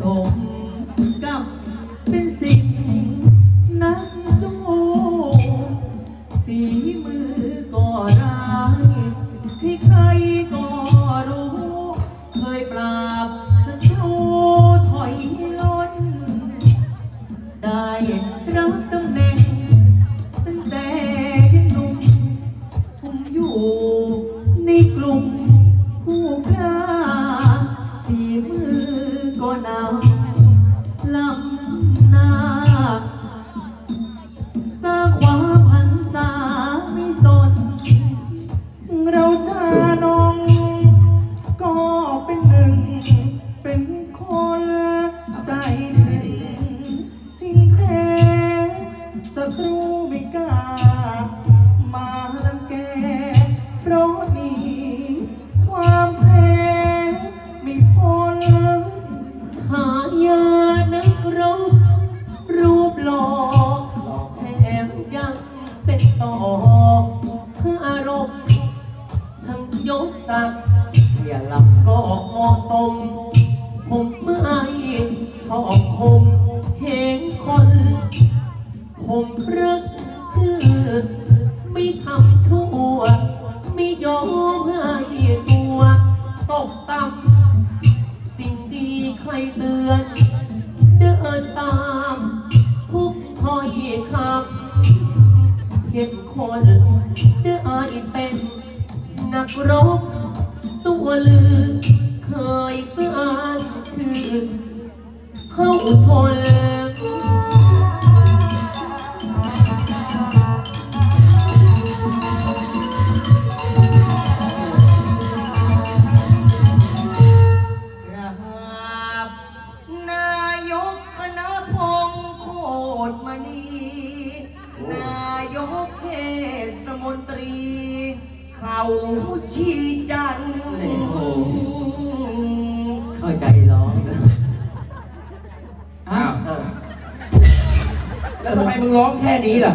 สม ยศศักดิ์อย่าหลับก็เหมาะสม ผมไม่ชอบคมเห็นคน ผมรักชื่อ ไม่ทำชั่ว ไม่ยอมให้ตัวตกต่ำสิ่งดีใครเตือน เดินตาม ทุกถ้อยคำเห็นคนได้เป็น รบตัวลือเคยสร้างชื่อเข้าชน ชีจันทร์โอ้โหเข้าใจร้องนะอ้าวเออแล้วทำไมมึงร้องแค่นี้ล่ะ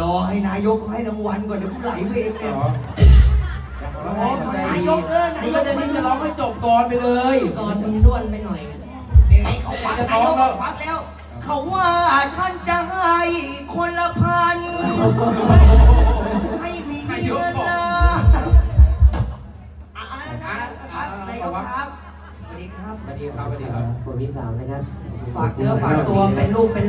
รอให้นายกเขาให้รางวัลก่อนเดี๋ยวกูไหลไปเองเนี่ยร้องนายกเออนายกจะนี่จะร้องให้จบก่อนไปเลยก่อนมึงด้วนไปหน่อยเดี๋ยวให้เขาฟังจะนายร้องกแล้วฟังแล้ว เขาว่าท่านจะให้คนละพัน ดีครับ สวัสดีครับสวัสดีครับ คนที่สามนะครับ ฝากเนื้อฝากตัวเป็นลูกเป็นหลาน